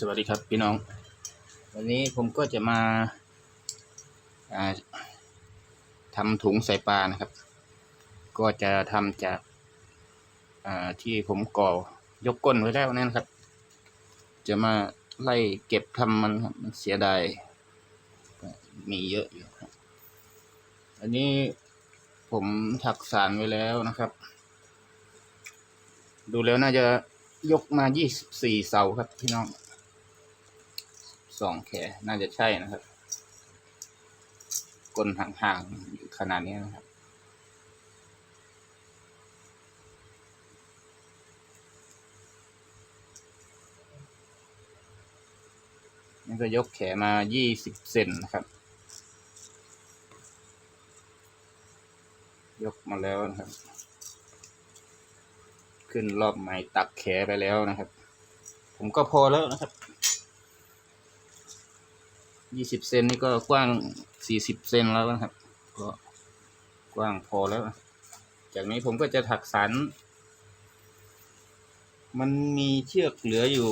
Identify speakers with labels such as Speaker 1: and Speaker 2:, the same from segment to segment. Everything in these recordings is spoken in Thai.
Speaker 1: สวัสดีครับพี่น้อง วันนี้ผมก็จะมาาทำถุงใส่ปลานะครับ ก็จะทำจากาที่ผมก่อยกก้นไว้แล้วนั่นครับ จะมาไล่เก็บทำมันครับมันเสียดายมีเยอะอยู่ครับ อันนี้ผมถักสารไว้แล้วนะครับ ดูแล้วน่าจะยกมา24เสาครับพี่น้อง สองแขนน่าจะใช่นะครับก้นห่างๆอยู่ขนาดนี้นะครับ นี่ก็ยกแขนมา20เซนนะครับ ยกมาแล้วนะครับ ขึ้นรอบใหม่ตักแขไปแล้วนะครับ ผมก็พอแล้วนะครับ ยี่สิบเซนนี่ก็กว้างสี่สิบเซนแล้วนะครับ ก็กว้างพอแล้ว จากนี้ผมก็จะถักสัน มันมีเชือกเหลืออยู่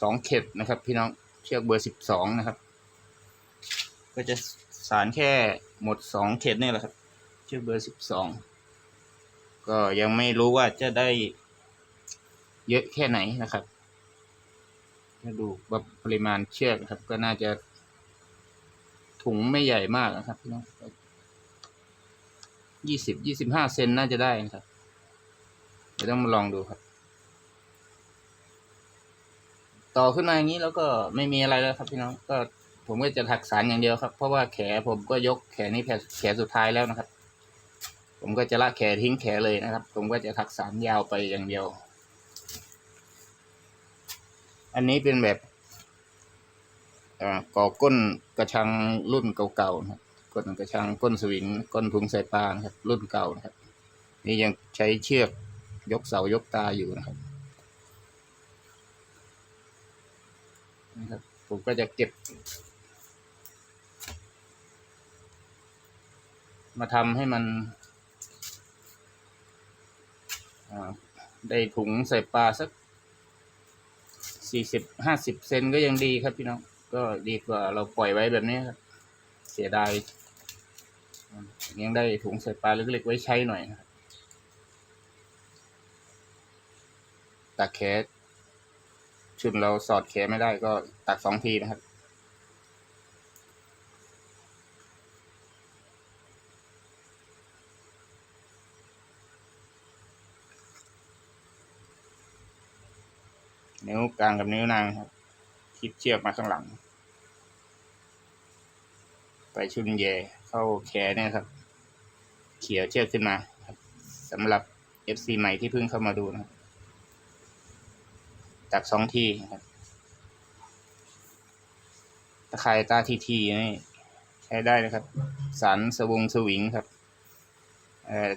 Speaker 1: สองเข็ดนะครับ พี่น้องเชือกเบอร์สิบสองนะครับ ก็จะสารแค่หมดสองเข็ดนี่แหละครับ เชือกเบอร์สิบสองก็ยังไม่รู้ว่าจะได้เยอะแค่ไหนนะครับ ดูว่าปริมาณเชือกครับ ก็น่าจะ ถุงไม่ใหญ่มากนะครับพี่น้องยี่สิบยี่สิบห้าเซนน่าจะได้นะครับเดี๋ยวต้องมาลองดูครับ ต่อขึ้นมาอย่างนี้แล้วก็ไม่มีอะไรแล้วครับพี่น้องก็ผมก็จะถักสารอย่างเดียวครับ เพราะว่าแขผมก็ยกแขนนี้แขนแขนสุดท้ายแล้วนะครับ ผมก็จะละแขทิ้งแขเลยนะครับ ผมก็จะถักสารยาวไปอย่างเดียว อันนี้เป็นแบบก่อก้นกระชังรุ่นเก่าๆนะครับก้นกระชังก้นสวิงก้นถุงใส่ปลานะครับ รุ่นเก่านะครับ นี่ยังใช้เชือกยกเสายกตาอยู่นะครับนะครับ ผมก็จะเก็บ มาทำให้มันได้ถุงใส่ปลาสัก สี่สิบห้าสิบเซนก็ยังดีครับพี่น้อง ก็ดีกว่าเราปล่อยไว้แบบนี้ครับ เสียดาย ยังได้ถุงใส่ปลาเล็กๆไว้ใช้หน่อยนะครับตักแขนชุดเราสอดแขนไม่ได้ก็ตักสองทีนะครับ ลางกับนิ้วนางครับคิดเชือกมาข้างหลัง ไปชุนแยเข้าแขนเนี่ยครับ เขี่ยเชือกขึ้นมาครับสำหรับ FC ใหม่ที่เพิ่งเข้ามาดูนะครับตักสองทีครับตะไคร่ตาทีทีนี่ใช้ได้นะครับ สันสวงสวิงครับเอ่อ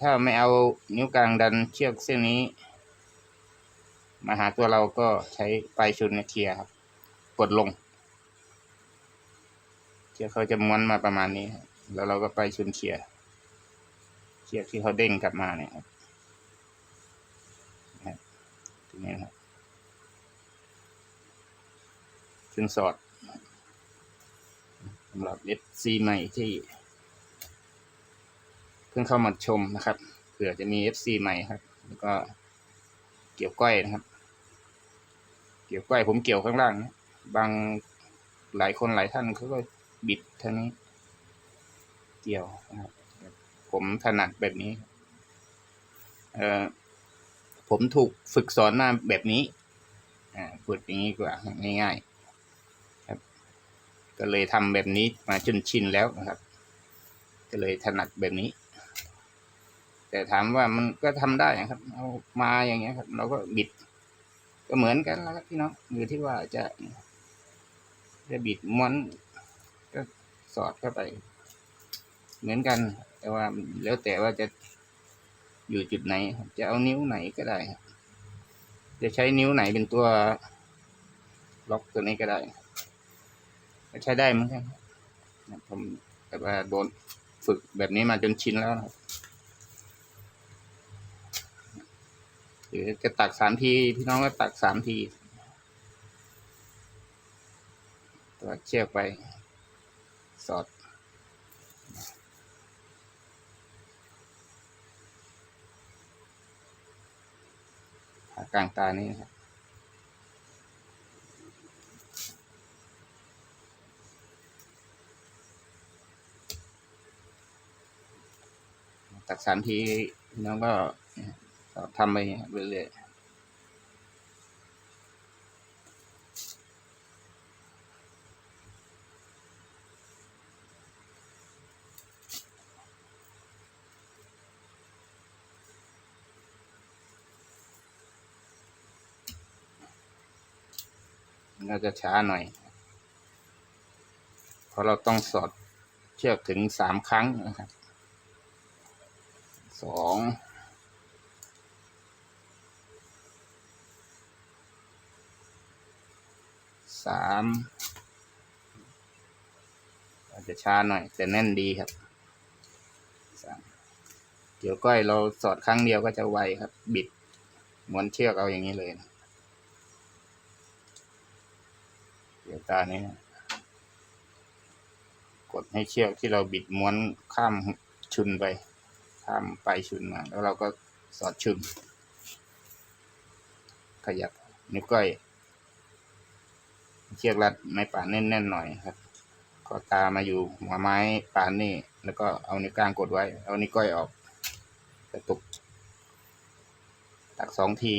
Speaker 1: ถ้าไม่เอานิ้วกลางดันเชือกเส้นนี้ มาหาตัวเราก็ใช้ปลายชุนเคลียร์ครับ กดลงเชือกเขาจะม้วนมาประมาณนี้แล้วเราก็ไปลายชุนเคลียร์เชือกที่เขาเด้งกลับมาเนี่ยครับนะครับตรงนี้นะครับชุนสอดสำหรับเอฟซีใหม่ที่ เพิ่งเข้ามาชมนะครับเผื่อจะมีเอฟซีใหม่ครับ แล้วก็เกี่ยวก้อยนะครับ กี่ยวก้อยผมเกี่ยวข้างล่างนะบางหลายคนหลายท่านเขาก็บิดทางนี้ เกี่ยวนะครับ ผมถนัดแบบนี้ เอ่อผมถูกฝึกสอนมาแบบนี้ อ่าพูดอย่างนี้กว่าง่ายๆครับ ก็เลยทำแบบนี้มาจนชินแล้วนะครับ ก็เลยถนัดแบบนี้ แต่ถามว่ามันก็ทำได้นะครับ เอามาอย่างเงี้ยครับ เราก็บิด ก็เหมือนกันแล้วครับพี่น้องอยู่ที่ว่าจะจะบิดม้วนก็สอดเข้าไป เหมือนกัน แต่ว่าแล้วแต่ว่าจะอยู่จุดไหน จะเอานิ้วไหนก็ได้ จะใช้นิ้วไหนเป็นตัวล็อกตัวนี้ก็ได้ใช้ได้เหมือนกันผมแต่ว่าโดนฝึกแบบนี้มาจนชินแล้วนะครับ หรือจะตักสามที พี่น้องก็ตักสามทีตัวเชือกไป สอด กลางตานี้ครับตักสามทีน้องก็ ทำไปเรื่อยๆก็จะช้าหน่อย เพราะเราต้องสอดเชือกถึงสามครั้งนะครับสอง สามอาจจะช้าหน่อย แต่แน่นดีครับสามเกี่ยวก้อยเราสอดครั้งเดียวก็จะไวครับ บิดม้วนเชือกเอาอย่างนี้เลยนะเดี๋ยวตานี้นะกดให้เชือกที่เราบิดม้วนข้ามชุนไป ข้ามไปชุนมา แล้วเราก็สอดชุนขยับนิ้วก้อย เชือกรัดไม้ป่านแน่นๆหน่อยครับก็ตามาอยู่หัวไม้ป่านนี่ แล้วก็เอานิ้วกลางกดไว้ เอานิ้วก้อยออกกระตุก ตักสองที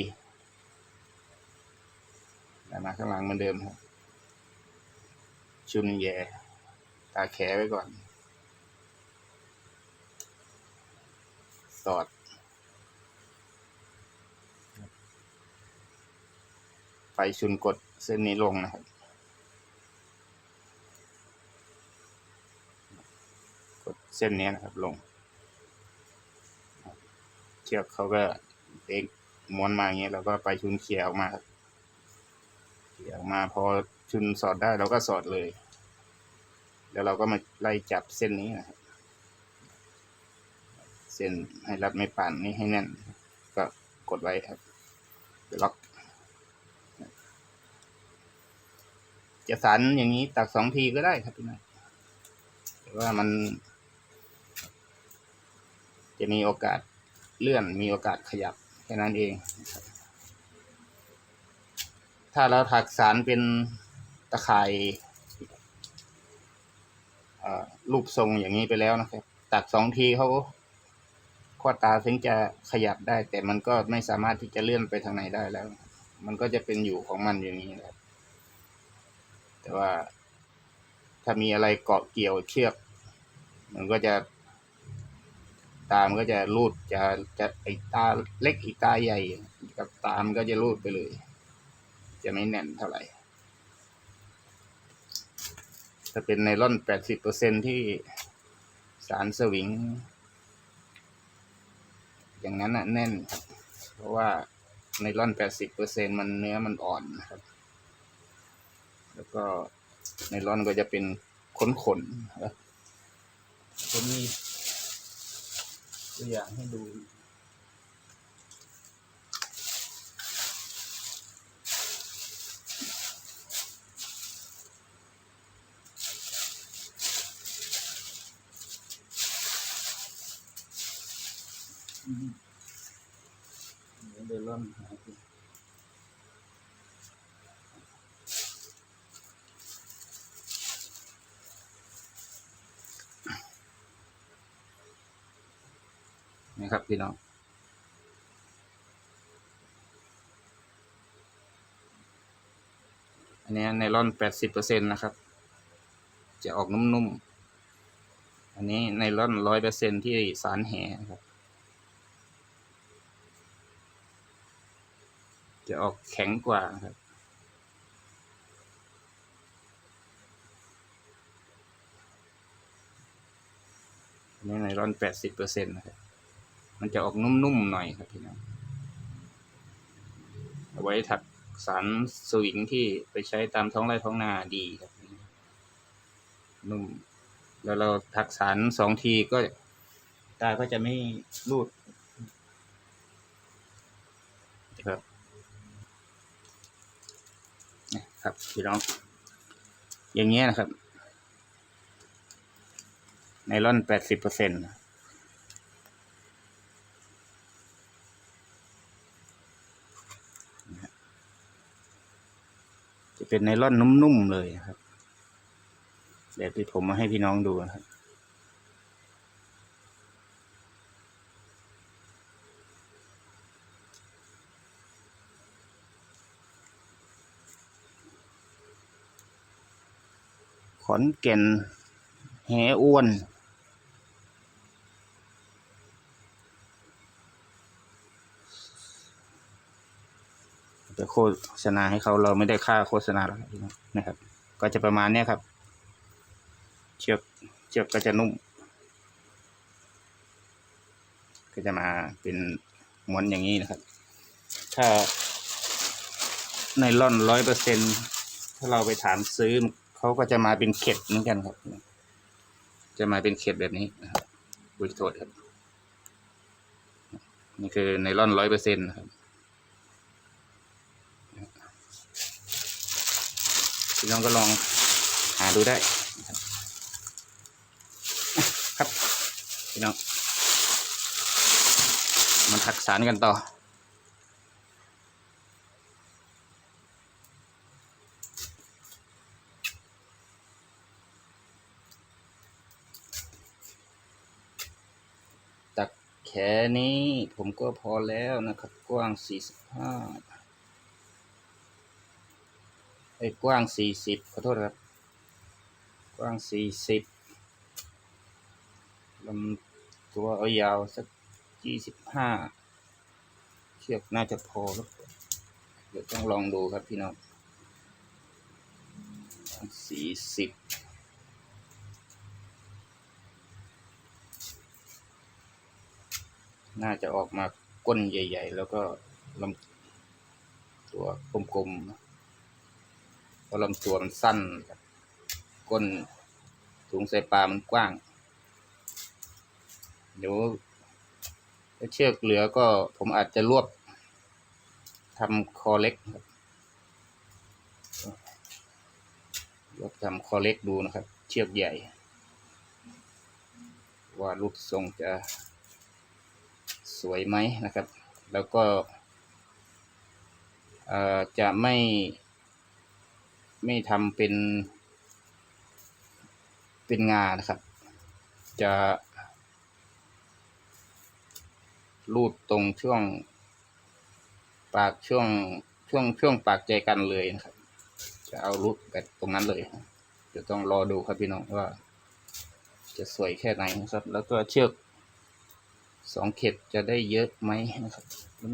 Speaker 1: แล้วมาข้างหลังเหมือนเดิมครับ ชุนแย่ตาแขไว้ก่อน สอดไปชุนกดเส้นนี้ลงนะครับ กด เส้นนี้นะครับลงเชือกเขาก็เด็กม้วนมาอย่างเงี้ยเราก็ไปชุนเขี่ยออกมาครับเขี่ยออกมาพอชุนสอดได้เราก็สอดเลย แล้วเราก็มาไล่จับเส้นนี้นะครับเส้นให้รัดไม่ปั่นนี้ให้แน่น ก็กดไว้ครับล็อกจะสันอย่างนี้ตักสองทีก็ได้ครับพี่น้องแต่ว่ามัน จะมีโอกาสเลื่อนมีโอกาสขยับแค่นั้นเองนะครับถ้าเราถักสารเป็นตะข่ายรูปทรงอย่างนี้ไปแล้วนะครับตักสองทีเขาข้อตาถึงจะขยับได้ แต่มันก็ไม่สามารถที่จะเลื่อนไปทางไหนได้แล้ว มันก็จะเป็นอยู่ของมันอย่างนี้นะครับแต่ว่าถ้ามีอะไรเกาะเกี่ยวเชือก มันก็จะ ตามนก็จะรูดจะจะไอตาเล็กอีกตาใหญ่ กับตามนก็จะรูดไปเลย จะไม่แน่นเท่าไหร่ถ้าเป็นไนล่อนแปดสิบเปอร์เซ็นที่สารสวิง อย่างนั้นน่ะแน่นครับ เพราะว่าไนล่อนแปดสิบเปอร์เซ็นมันเนื้อมันอ่อนนะครับ แล้วก็ไนล่อนก็จะเป็นขนๆนครับจะมี ตัวอย่างให้ดูเดี๋ยวเริ่มหาดู นี่ครับพี่น้องอันนี้ไนลอนแปดสิบเปอร์เซ็นต์นะครับ จะออกนุ่มๆ อันนี้ไนลอนร้อยเปอร์เซ็นต์ที่สารแหนะครับ จะออกแข็งกว่าครับอันนี้ไนลอนแปดสิบเปอร์เซ็นต์นะครับ มันจะออกนุ่มๆหน่อยครับพี่น้องเอาไว้ถักสารสวิงที่ไปใช้ตามท้องไร่ท้องนาดีครับนุ่ม แล้วเราถักสารสองทีก็ตาก็จะไม่รูดครับนะครับพี่น้อง อย่างเงี้ยนะครับไนลอนแปดสิบเปอร์เซ็นต์ จะเป็นไนล่อนนุ่มๆเลยครับเดี๋ยวที่ผมมาให้พี่น้องดูนะครับขอนแก่นแหอ้วน โฆษณาให้เขาเราไม่ได้ค่าโฆษณาหรอกนะครับ ก็จะประมาณเนี้ยครับ เชือกเชือกก็จะนุ่ม ก็จะมาเป็นม้วนอย่างนี้นะครับ ถ้าในร่อนร้อยเปอร์เซ็นถ้าเราไปถามซื้อเขาก็จะมาเป็นเข็ดเหมือนกันครับ จะมาเป็นเข็ดแบบนี้นะครับบุญโทษครับ นี่คือในร่อนร้อยเปอร์เซ็นต์นะครับ พี่น้องก็ลองหาดูได้ครับพี่น้องมันทักสารกันต่อตักแขนนี้ผมก็พอแล้วนะครับ กว้างสี่สิบห้า อ้กว้างสี่สิบขอโทษครับ กว้างสี่สิบลำตัวเอายาวสักยี่สิบห้าเชือกน่าจะพอแล้วเดี๋ยวต้องลองดูครับพี่น้องสี่สิบน่าจะออกมาก้นใหญ่ ๆ แล้วก็ลำตัวกลมๆ ราะลำตัวมันสั้นครับก้นถุงใส่ปลามันกว้าง เดี๋ยวถ้าเชือกเหลือก็ผมอาจจะรวบทำคอเล็กครับรวบทำคอเล็กดูนะครับ เชือกใหญ่ ว่ารูปทรงจะสวยไหมนะครับ แล้วก็จะไม่ ไม่ทำเป็น เป็นงานะครับ จะรูดตรงช่วง ปากช่วงช่วงช่วงปากใจกันเลยนะครับ จะเอารูดแบบตรงนั้นเลยเดี๋ยวต้องรอดูครับพี่น้องว่า จะสวยแค่ไหนนะครับ แล้วก็เชือกสองเข็ดจะได้เยอะไหมนะครับ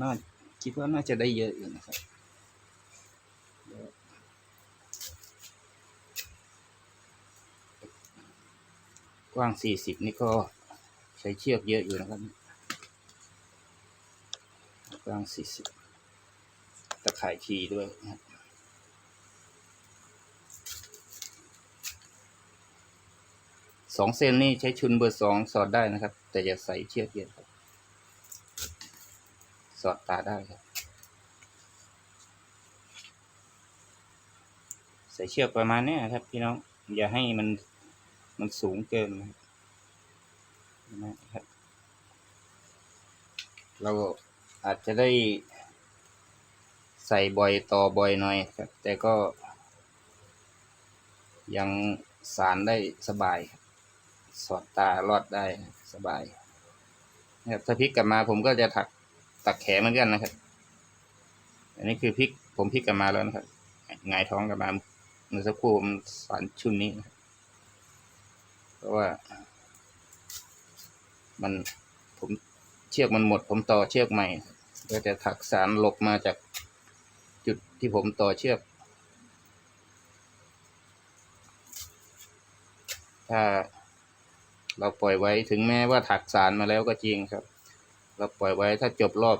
Speaker 1: น่าคิดว่าน่าจะได้เยอะอยู่นะครับ ว้างสี่สิบนี่ก็ใช้เชือกเยอะอยู่นะครับกว้างสี่สิบตะข่ายทีด้วยนะครับสองเส้นนี่ใช้ชุนเบอร์สองสอดได้นะครับ แต่อย่าใส่เชือกเยอะครับ สอดตาได้ครับ ใส่เชือกประมาณนี้ครับพี่น้อง อย่าให้มัน มันสูงเกินนะครับ เราอาจจะได้ใส่บ่อยต่อบ่อยหน่อยครับ แต่ก็ยังสารได้สบาย สอดตารอดได้สบายนะครับถ้าพลิกกลับมาผมก็จะถักตักแขนเหมือนกันนะครับ อันนี้คือพลิกผมพลิกกลับมาแล้วนะครับหงายท้องกลับมาเมื่อสักครู่ผมสารชุดนี้นะครับ เพราะว่า มันผมเชือกมันหมด ผมต่อเชือกใหม่ ก็จะถักสารหลบมาจากจุดที่ผมต่อเชือก ถ้าเราปล่อยไว้ถึงแม้ว่าถักสารมาแล้วก็จริงครับ เราปล่อยไว้ถ้าจบรอบ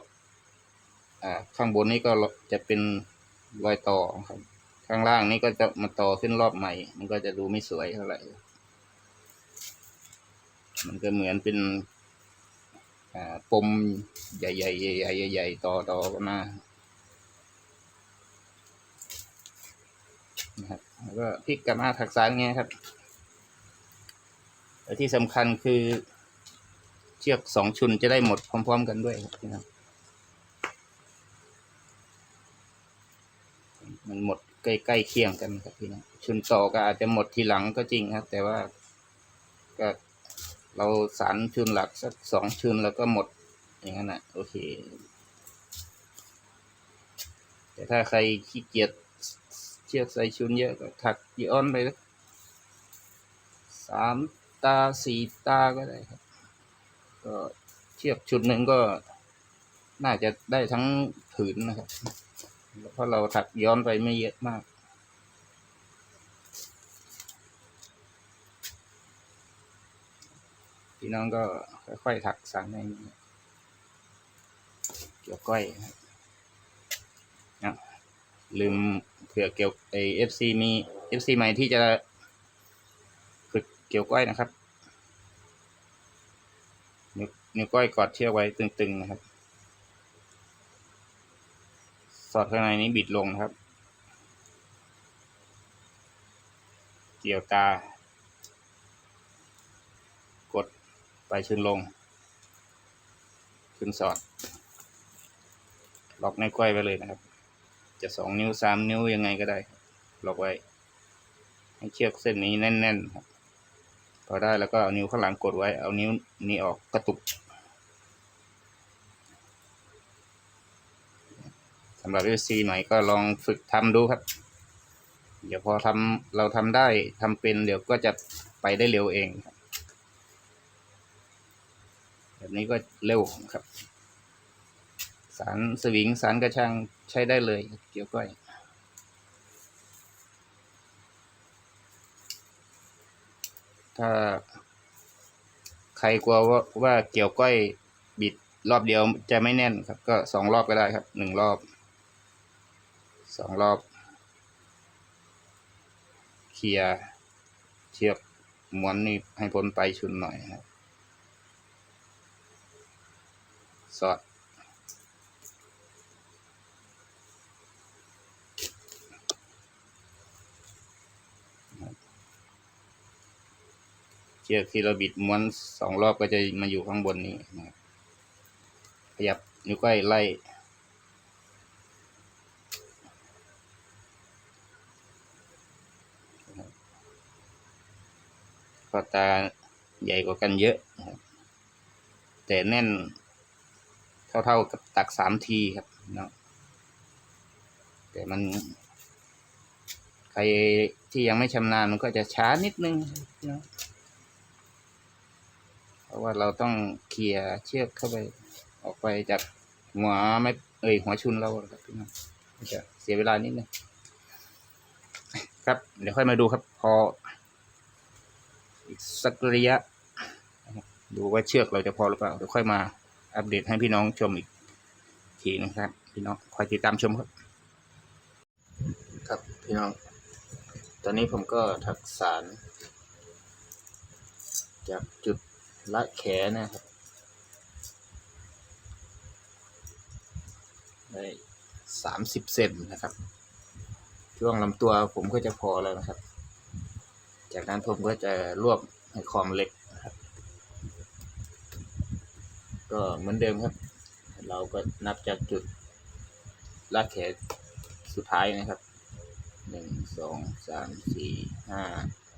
Speaker 1: อ่าข้างบนนี้ก็จะเป็นรอยต่อครับ ข้างล่างนี้ก็จะมาต่อขึ้นรอบใหม่ มันก็จะดูไม่สวยเท่าไหร่ มันก็เหมือนเป็นปมใหญ่ๆใหญ่ๆใหญ่ๆต่อๆกันมานะครับแล้วก็พลิกกลันมาถักซายเงี้ยครับแต่ที่สำคัญคือเชือกสองชุนจะได้หมดพร้อม ๆ กันด้วยนะครับ มันหมดใกล้ๆเคียงกันครับพี่นะชุนต่อก็อาจจะหมดทีหลังก็จริงครับ แต่ว่าก็ เราสารชุนหลักสักสองชุนแล้วก็หมดอย่างนั้นนะโอเค แต่ถ้าใครขี้เกียจเชือกใส่ชุนเยอะก็ถักย้อนไปสักสามตาสี่ตาก็ได้ครับ ก็เชือกชุดหนึ่งก็น่าจะได้ทั้งผืนนะครับ เพราะเราถักย้อนไปไม่เยอะมาก พี่น้องก็ค่อยๆถักสั่งให้เกี่ยวก้อยนะครับลืมเผื่อเกี่ยวไอเอฟซีมีเอฟซีใหม่ที่จะฝึกเกี่ยวก้อยนะครับนนิ้วก้อยกอดเชือกไว้ตึงๆนะครับ สอดข้างในนี้บิดลงนะครับ เกี่ยวตา กด ไปชึนลง ขึ้นสอด ล็อกในวก้อยไว้เลยนะครับ จะสองนิ้วสามนิ้วยังไงก็ได้ ล็อกไว้ ให้เชือกเส้นนี้แน่นๆครับพอได้แล้วก็เอานิ้วข้างหลังกดไว้ เอานิ้วนี้ออกกระตุกสำหรับ FC ใหม่ก็ลองฝึกทำดูครับ เดี๋ยวพอทำเราทำได้ทำเป็นเดี๋ยวก็จะไปได้เร็วเองครับ แบบนี้ก็เร็วครับ สารสวิงสารกระชังใช้ได้เลยเกี่ยวก้อยถ้าใครกลัวว่าว่าเกี่ยวก้อยบิดรอบเดียวจะไม่แน่นครับ ก็สองรอบก็ได้ครับหนึ่งรอบสองรอบ เคลียร์เชือกม้วนนี่ให้พ้นไปชุนหน่อยครับ สอดเชือกที่เราบิดม้วนสองรอบก็จะมาอยู่ข้างบนนี้นะครับขยับนิ้วก้อยไล่ก็ตาใหญ่กว่ากันเยอะ แต่แน่น เท่าๆกับตักสามทีครับเนาะแต่มัน ใครที่ยังไม่ชำนาญมันก็จะช้านิดนึงเนาะเพราะว่าเราต้องเคลียร์เชือกเข้าไป ออกไปจากหัวไม่เอ่ยหัวชุนเราครับพี่น้องจะเสียเวลานิดนึงครับ เดี๋ยวค่อยมาดูครับ พอ อีกสักระยะดูว่าเชือกเราจะพอหรือเปล่าเดี๋ยวค่อยมา อัปเดตให้พี่น้องชมอีกทีนะครับ พี่น้องคอยติดตามชมครับครับพี่น้อง ตอนนี้ผมก็ถักสาร จากจุดละแขนนะครับได้สามสิบเซนนะครับ ช่วงลำตัวผมก็จะพอแล้วนะครับ จากนั้นผมก็จะรวบให้คอมเล็กนะครับ ก็เหมือนเดิมครับ เราก็นับจากจุดลากแขนสุดท้ายนะครับหนึ่งสองสามสี่ห้า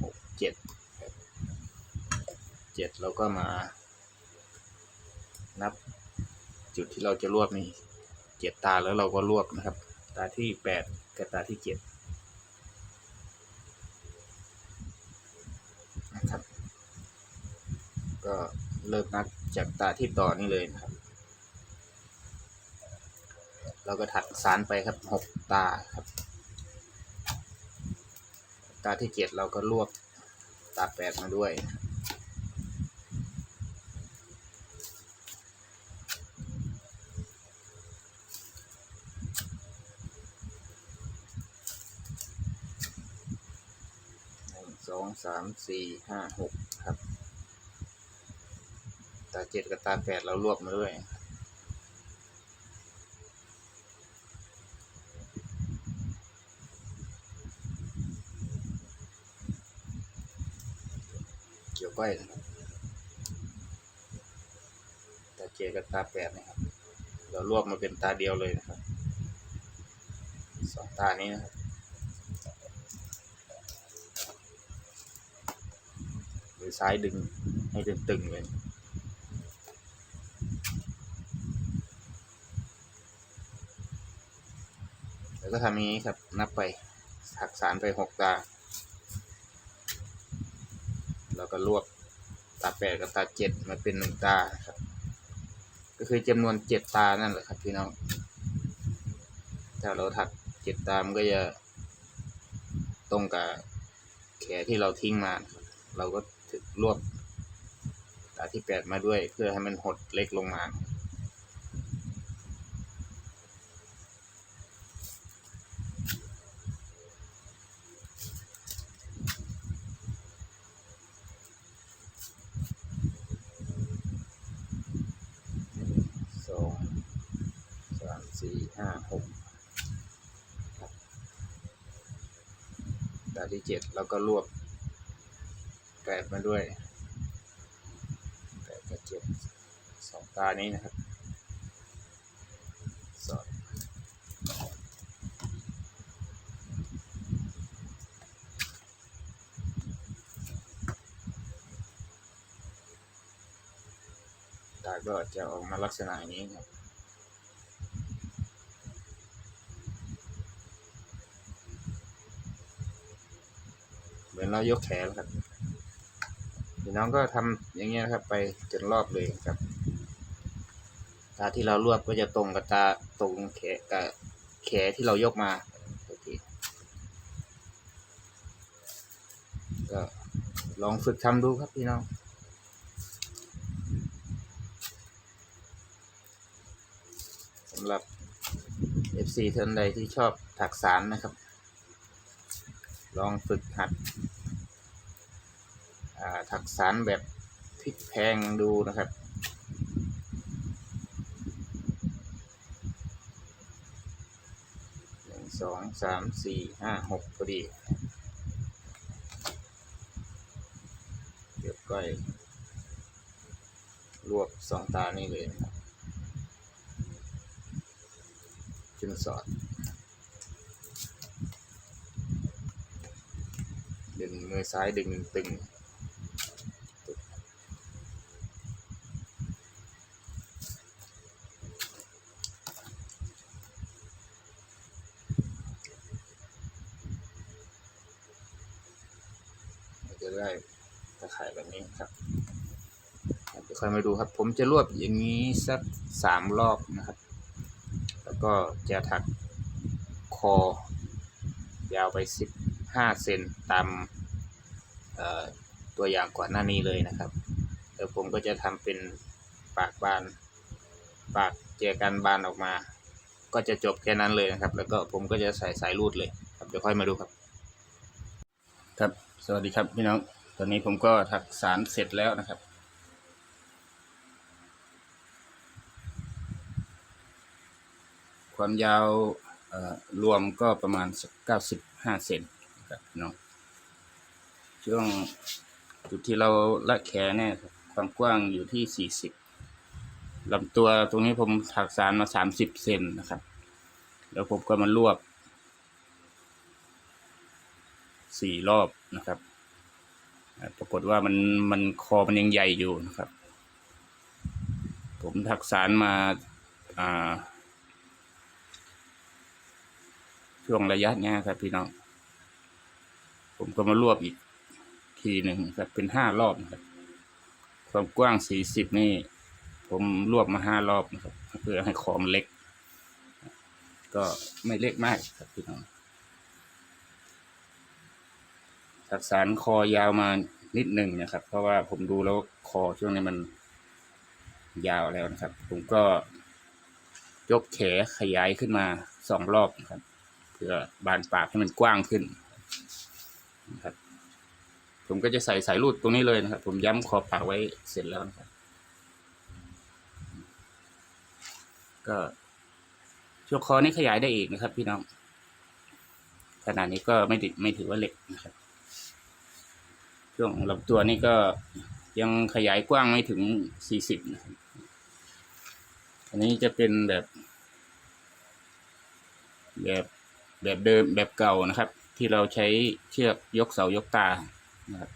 Speaker 1: หกเจ็ดเจ็ดเราก็มา นับจุดที่เราจะรวบนี่เจ็ดตาแล้วเราก็รวบนะครับ ตาที่แปดกับตาที่เจ็ดนะครับก็ เริ่มนับจากตาที่ต่อนี่เลยนะครับ เราก็ถักสารไปครับหกตาครับ ตาที่เจ็ดเราก็รวบตาแปดมาด้วยหนึ่งสองสามสี่ห้าหกาเจ็ดกับตาแปดเรารวบมาด้วยเกี่ยวก้อยตาเจ็ดกับตาแปดนะครับ เรารวบมาเป็นตาเดียวเลยนะครับสองตานี้นะครับมือซ้ายดึงให้ดึงตึงเลย แล้วก็ทำอย่างนี้ครับ นับไปหักสารไปหกตา แล้วก็รวบตาแปดกับตาเจ็ดมาเป็นหนึ่งตาครับ ก็คือจำนวนเจ็ดตานั่นแหละครับพี่น้อง ถ้าเราถักเจ็ดตามนก็จะตรงกับแขนที่เราทิ้งมาครับเราก็ถึกรวบตาที่แปดมาด้วย เพื่อให้มันหดเล็กลงมา สอง สี่ห้าหกครับตาที่เจ็ดแล้วก็รวบแปดมาด้วยแปดกับเจ็ดสองตานี้นะครับสอดตาก็จะออกมาลักษณะอย่างนี้ครับ เรายกแขนครับพี่น้องก็ทำอย่างเงี้ยครับ ไปจนรอบเลยครับ ตาที่เรารวบก็จะตรงกับตาตรงแขนกับแขนที่เรายกมาโอเคก็ลองฝึกทำดูครับพี่น้องสำหรับ FC ท่านใดที่ชอบถักสารนะครับ ลองฝึกหัด ถักสารแบบพลิกแพงดูนะครับ หนึ่งสองสามสี่ห้าหกพอดี เดี๋ยวก้อยรวบสองตานี่เลยนะครับขึ้นสอดดึงมือซ้ายดึงตึงเราจะได้ตะข่ายแบบนี้ครับเดี๋ยว ค่อยมาดูครับ ผมจะรวบอย่างนี้สักสามรอบนะครับ แล้วก็จะถักคอยาวไปสิบห้าเซนตามตัวอย่างก่อนหน้านี้เลยนะครับ แล้วผมก็จะทำเป็นปากบานปากแจกันบานออกมา ก็จะจบแค่นั้นเลยนะครับ แล้วก็ผมก็จะใส่สายรูดเลยครับเดี๋ยวค่อยมาดูครับ ครับ สวัสดีครับพี่น้อง ตอนนี้ผมก็ถักสารเสร็จแล้วนะครับ ความยาวรวมก็ประมาณสักเก้าสิบห้าเซนนะครับน้องช่วงจุดที่เราละแขนเนี่ยความกว้างอยู่ที่สี่สิบลำตัวตรงนี้ผมถักสารมาสามสิบเซนนะครับ แล้วผมก็มารวบสี่รอบนะครับ ปรากฏว่ามันมันคอมันยังใหญ่อยู่นะครับ ผมถักสารมาอ่า ช่วงระยะนี้ครับพี่น้อง ผมก็มารวบอีกทีหนึ่งครับเป็นห้ารอบนะครับ ความกว้างสี่สิบนี่ ผมรวบมาห้ารอบนะครับ เพื่อให้คอมนเล็ก ก็ไม่เล็กมากครับพี่น้องถักสารคอยาวมานิดหนึ่งนะครับ เพราะว่าผมดูแล้วคอช่วงนี้มันยาวแล้วนะครับ ผมก็ยกแขขยายขึ้นมาสองรอบนะครับ เพื่อบานปากให้มันกว้างขึ้นนะครับ ผมก็จะใส่สายรูดตรงนี้เลยนะครับ ผมย้ำขอบปากไว้เสร็จแล้วนะครับ ก็ช่วงคอนี้ขยายได้อีกนะครับ พี่น้อง ขนาดนี้ก็ไม่ติดไม่ถือว่าเล็กนะครับ ช่วงช่วงลำตัวนี่ก็ยังขยายกว้างไม่ถึงสี่สิบนะครับอันนี้จะเป็นแบบ แบบ แบบเดิมแบบเก่านะครับ ที่เราใช้เชือกยกเสายกตานะครับ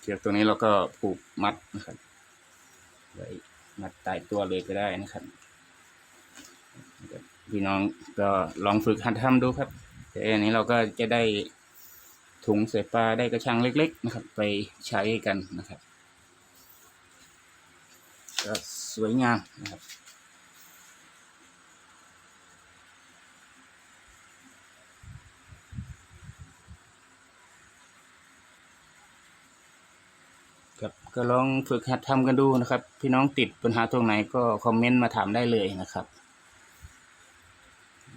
Speaker 1: เชือกตัวนี้เราก็ผูกมัดนะครับไว้มัดใต้ตัวเลยก็ได้นะครับพี่น้องก็ลองฝึกหัดทำดูครับแต่อันนี้เราก็จะได้ถุงใส่ปลาได้กระชังเล็ก ๆ นะครับ ไปใช้กันนะครับก็สวยงามนะครับ ก็ลองฝึกหัดทำกันดูนะครับ พี่น้องติดปัญหาตรงไหนก็คอมเมนต์มาถามได้เลยนะครับ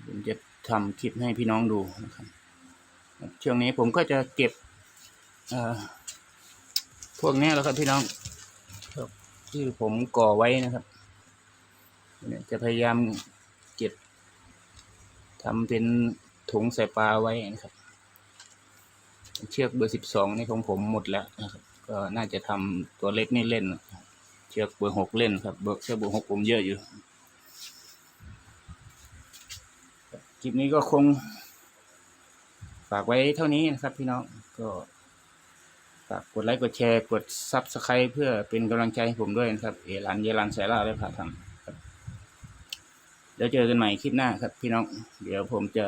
Speaker 1: ผมจะทำคลิปให้พี่น้องดูนะครับช่วงนี้ผมก็จะเก็บพวกนี้แล้วครับพี่น้องที่ผมก่อไว้นะครับจะพยายามเก็บทำเป็นถุงใส่ปลาไว้นะครับ เชือกเบอร์สิบสองนี่ของผมหมดแล้วนะครับก็น่าจะทำตัวเล็กนี่เล่น เชือกเบอร์หกเล่นครับเบอร์เชือกเบอร์หกผมเยอะอยู่คลิปนี้ก็คง ฝากไว้เท่านี้นะครับพี่น้องก็ฝากกดไลค์กดแชร์กดซับสไครต์เพื่อเป็นกำลังใจให้ผมด้วยนะครับ เอรันเยรันสล่าและพาทำครับเดี๋ยวเจอกันใหม่คลิปหน้าครับ พี่น้อง เดี๋ยวผมจะ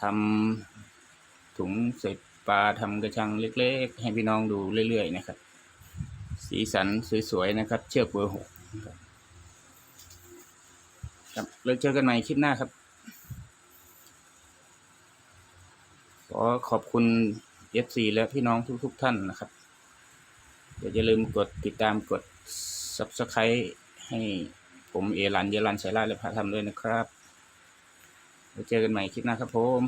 Speaker 1: ทำถุงใส่ ปลาทำกระชังเล็กๆ ให้พี่น้องดูเรื่อยๆนะครับ สีสันสวยๆนะครับ เชือกเบอร์หกครับครับแล้วเจอกันใหม่คลิปหน้าครับ ขอขอบคุณ FC และพี่น้องทุกๆทท่านนะครับอย่าลืมกดติดตามกด Subscribe ให้ผมเอรันเยรันสายล่าและพาทำด้วยนะครับ แล้วเจอกันใหม่คลิปหน้าครับผม